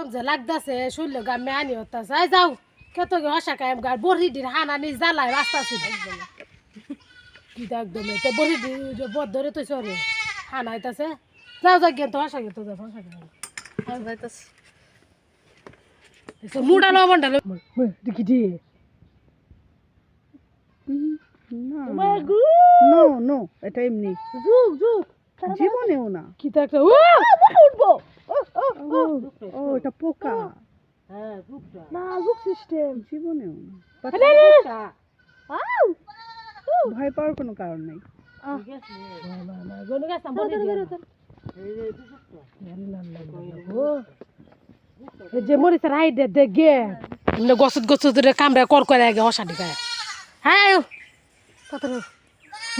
গরম যে লাগতাছে শরীর গামে আনি হতাছে। আই যাও কত গে হসা কায় গার বড়ি দিন হানা নি জ্বালায় রাস্তা ছিল কি তো একদম তো বড়ি দি যে বদ ধরে তো সরে হানা আইতাছে যাও যাও গেন তো হসা গে তো যাও হসা গে আমি মুডা লবণ ডালো দেখি দি। না নো নো এটা এমনি। জুক জুক জীবনেও না। কি তো একটা উঠবো। ও ও এটা পোকা। হ্যাঁ না লুক সিস্টেম জীবনেও না। ভয় পাওয়ার কোনো কারণ নেই। যে মরিচের হাইডে দে গে এমনি গছত গছত কামড়ে কর করে আগে হসা দিকায় হ্যাঁ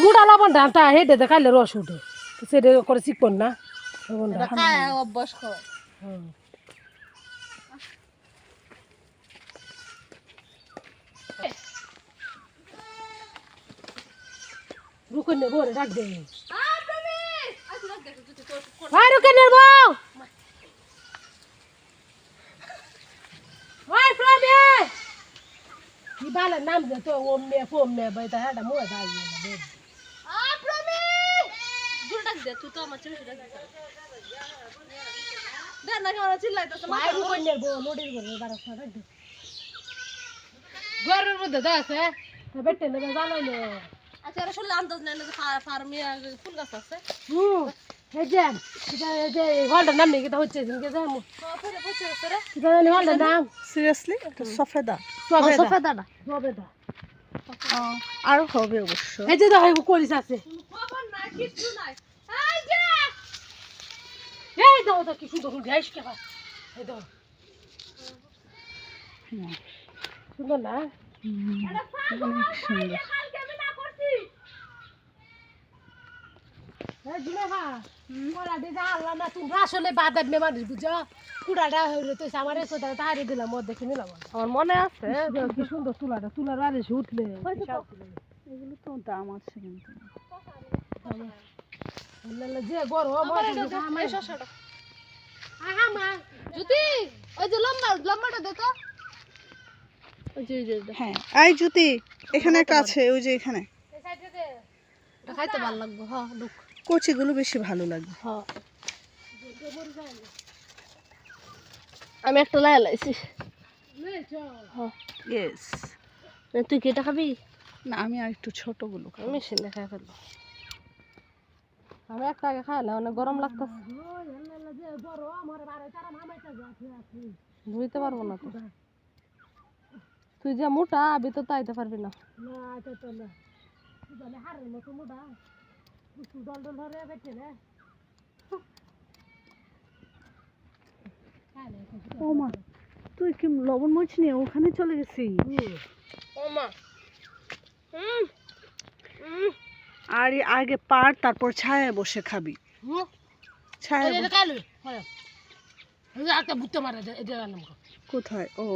মুডা লবণ ধানটা হেডে দে খাইলে রস উঠে। সেটা করে শিখবন না। অভ্যাস কর। হুম। রুকন নেব রে ডাক দে ভাই রুকন নেব ভাই প্রবি কি বালা নাম দে তো ওম মে ফোম মে বাই তা হাডা মো দাই না বে জোর ডাক দে তুই তো আমার চেয়ে বেশি ডাক দিস না কেমন চিল্লাইতেছে নেব করে বারা বেটে নেবে নে আচ্ছা এরা শুনলে আন্দাজ নেই না যে ফার্মে ফুল গাছ আছে। হুম এই যে এটা এই যে হলটার নাম নেই এটা হচ্ছে জিনকে যে মু ফেরে পৌঁছে গেছে রে হলটার নাম? সিরিয়াসলি এটা সফেদা? সবেদা সফেদাটা। আর হবে অবশ্য। এই যে দেখো এই আছে। খবর নাই কিছু নাই। এই যে এই দাও তো কি সুন্দর ফুল গাইস কে এই দাও সুন্দর না? অনেক সুন্দর আমার দাও মনে আছে। কি সুন্দর তুলাটা তুলার বাড়ি উঠলে। এগুলো তো দাম আছে কিন্তু যে গরম আমা ওই যে লম্বা লম্বাটা দে তো। ওই যে ওই যে ওই যে। হ্যাঁ এই জুতি এখানে একটা আছে ওই যে এখানে। এই সাইডে দে এটা খাইতে ভালো লাগবে হ্যাঁ লুক। কচিগুলো বেশি ভালো লাগে। হ্যাঁ আমি একটা লাই লাইছি নে চল ইয়েস তুই কি এটা খাবি? না আমি আর একটু ছোটগুলো খাব। মেশিন দেখাই ফেলব। আমি একটা আগে খাইলাম অনেক গরম লাগতেছে। বুঝতে পারব না তো। তুই যা মোটা আবি তো তাইতে পারবি না। না তো তো না বলে হারের মতো মোটা বুসু ডল ডল ধরে বেঁচে রে ও মা তুই কি লবণ মরিচ নিয়ে ওখানে চলে গেছিস? ও মা। আর আগে পার তারপর ছায়ায় বসে খাবি। ছায়ায় কালো হয়। কো কোথায়? ও।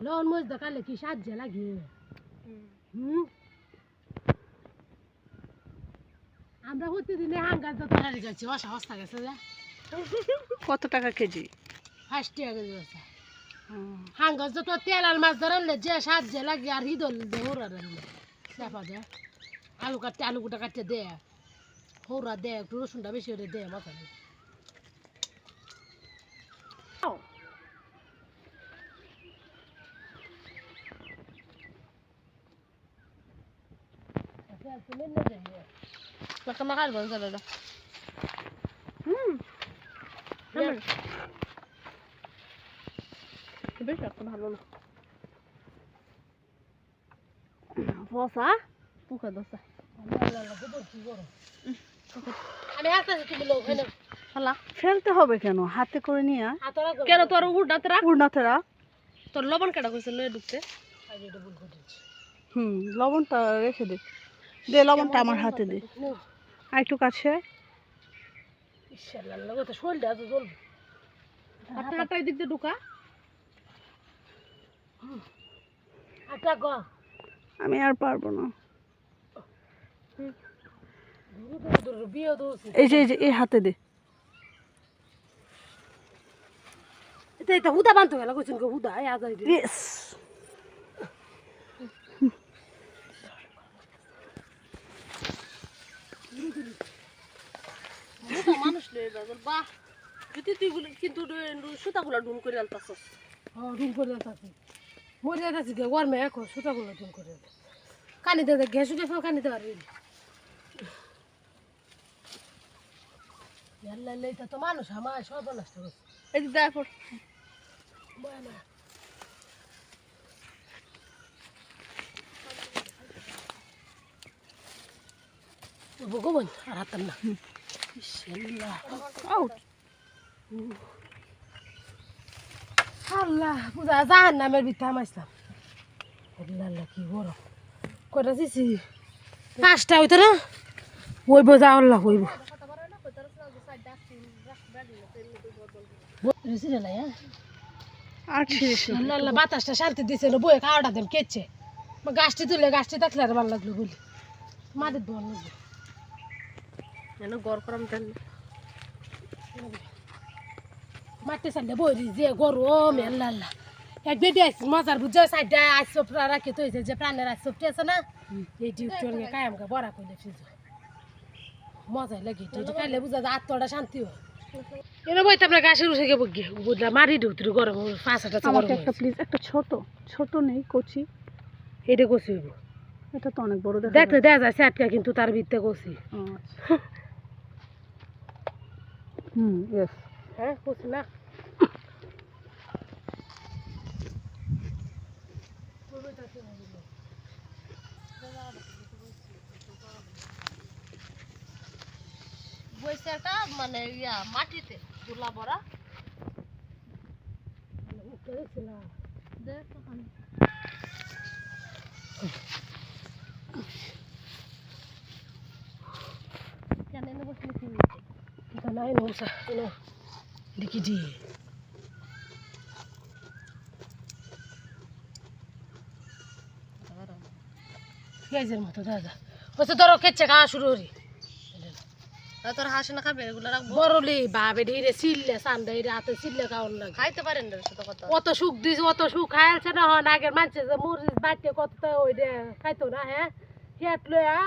লন মজ দেখালে কি সাহায্য লাগে। হুম। আমরা প্রতিদিনে হাঙ্গার যত হারি যাচ্ছি অসা হস্তা গেছে যে। কত টাকা কেজি? ফার্স্ট ইয়ার গেছে। হাঙ্গার যত তেল আর মাছ ধরালে যে সাহায্য লাগে আর হিদল দে হোরা রান্না চাপা দে আলু কাটতে আলু গুটা কাটতে দে হোরা দে একটু রসুনটা বেশি করে দে মাথা মাখা মাখা বল চলো এটা হুম বেশ একটা ভালো না। বসা পুকা দোসা ফেলতে হবে কেন? হাতে করে নিয়ে কেন তোর তোর লবণ কাটা কইছে লয়ে ঢুকতে? হুম লবণটা রেখে দে। দে লবণটা আমার হাতে দে। আর একটু কাছে আয়। ইনশাআল্লাহ তো শরীরটা জ্বলবে। হাতটা হাতটা দিয়ে ঢুকা। আমি আর পারব না। এই যে এই যে এই হাতে দে। এটা এটা হুদা বানতে গেল কইছেন গো হুদা? আজ আই ইয়েস মানুষ লয়ে যাবে বাহ। যদি তুই কিন্তু সুতাগুলো ডুম করে আলতাছস হ্যাঁ রুম করে যাচ্ছি মরে যাচ্ছি গে গরমে এখন সুতাগুলো রুম করে কানি দে গ্যাস গেছে কানি দেওয়ার এটা তো মানুষ আমার সর্বনাশ করছে এই যে দেখো Bueno. ভগবান আর হাতাম না ইসেল্লাহ। আউট আল্লাহ পূজা জাহান নামের বিথা মাইছিলাম আল্লাহ কি গরম কয়টা দিছি? পাঁচটা হইতো না? ওইব যা, আল্লাহ আল্লাহ বাতাসটা শান্তি দিছে বয়ে খাওয়াটা দেন কেচ্ছে গাছটি তুলে, গাছটি থাকলে আর ভালো বলি। মাদের ভালো লাগল যেন গড় করাম মাটি সাইডে বইরি যে গরম আল্লাহ এক বেডি আইসি মজার বুঝে সাইডে আইসব রাখি তো হয়েছে যে প্রাণের আইসবটি আছে না এই ডিউটি অনেক কায়ামকে বড়া করলে ফ্রিজ মজাই লাগে ডিউটি খাইলে বুঝা যায় আত্মটা শান্তি হয় এনে বইতে আমরা গাছের উঠে গিয়ে বগিয়ে বুঝলাম মারি ঢুকতে গরম গরম আমাকে একটা প্লিজ একটা ছোট ছোট নেই কচি। এটা কষি হইব এটা তো অনেক বড় দেখা দেখতে দেখা যায় কিন্তু তার ভিত্তে ও, আচ্ছা। হুম ইয়েস হ্যাঁ কষি না মানে ইয়া মাটিতে দুলা বড়া দেখছিলাম দেখ। কেন এনে বসলে কি di. পেঁয়াজের মতো দাদা। হচ্ছে ধরো কেচ্ছে খাওয়া শুরু করি। তোর হাসে না খাবে? এগুলো বড়লি ভাবে রে সিললে সান্দা রে হাতে সিললে খাওয়ার লাগে। খাইতে পারেন না কথা। অত সুখ দিস অত সুখ খাইছে না হন আগের মানুষে যে বাটে কত ওই খাইতো না হ্যাঁ? হেট লয়া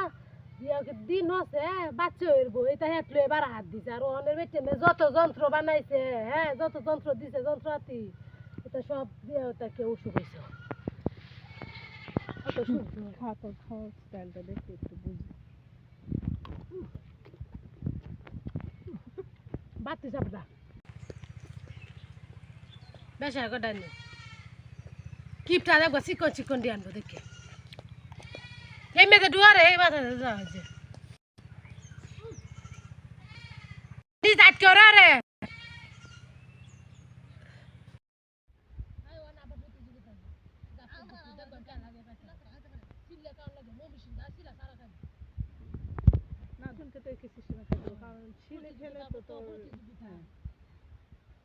দিন হচ্ছে বাচ্চা হইব এটা হেট লয়ে বার হাত দিছে। আর বেটে যত যন্ত্র বানাইছে হ্যাঁ যত যন্ত্র দিছে এটা সব দিয়ে তাকে অসুখ হয়েছে অত সুখ দিছে। খাওয়ার স্টাইলটা দেখে একটু বুঝি। বাতি চাপদা বেশা কটা নেই কিপটা দেখব চিকন চিকন দিয়ে আনব দেখে। এই মেয়েদের ডুয়ারে এই মাথা যাওয়া হয়েছে ডিজাইট করে রে।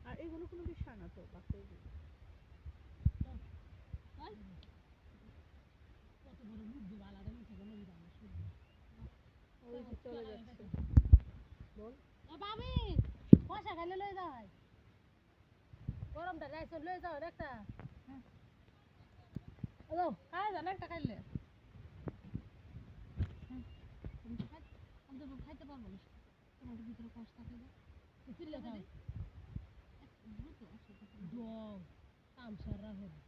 আর এগুলো কোনো বিষয় না তো বাকি ওই যে চলে যাচ্ছে বাবি পয়সা খাইলে লয়ে যাও গরমটা যাইছো লয়ে যাও একটা হ্যালো খাই জানো একটা খাইলে আমি তো খাইতে পারব না তোমার ভিতরে কষ্ট থাকে চিল্লে খাও দম কাম সারা হবে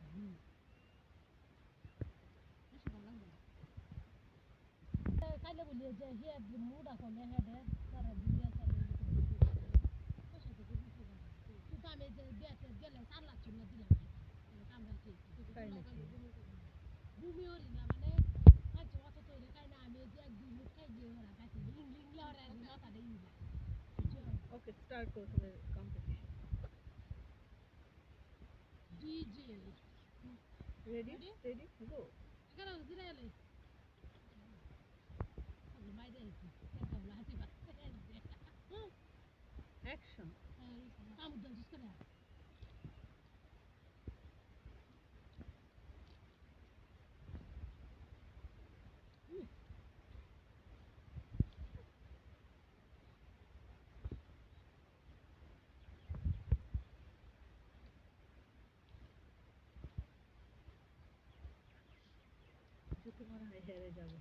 Okay, start go to the competition. DJ. Ready? Ready? Ready? Go. I got a Action. Vamos, Deus, escolher. তোমার হেরে যাবে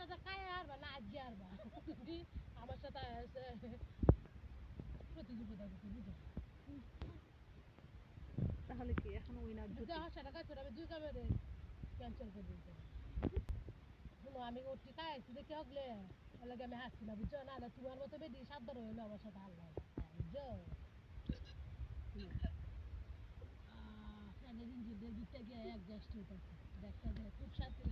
সাথে খায় আরবা না আজকে আরবা আমার সাথে প্রতিযোগিতা করতে বুঝো। তাহলে কি এখন উইনার দুটো জুটি? হাসাটা কাছে আমি দুই কামেরে ক্যান্সেল করে দিতে শুনো আমি ওটি খাইছি দেখে হগলে। ওলাগে আমি হাসছি না বুঝছ না তোমার মতো বেদি সাবধান হইল আমার সাথে আল্লাহ বুঝছ ফ্যানের গিয়ে হইতেছে। দেখতে খুব শান্তি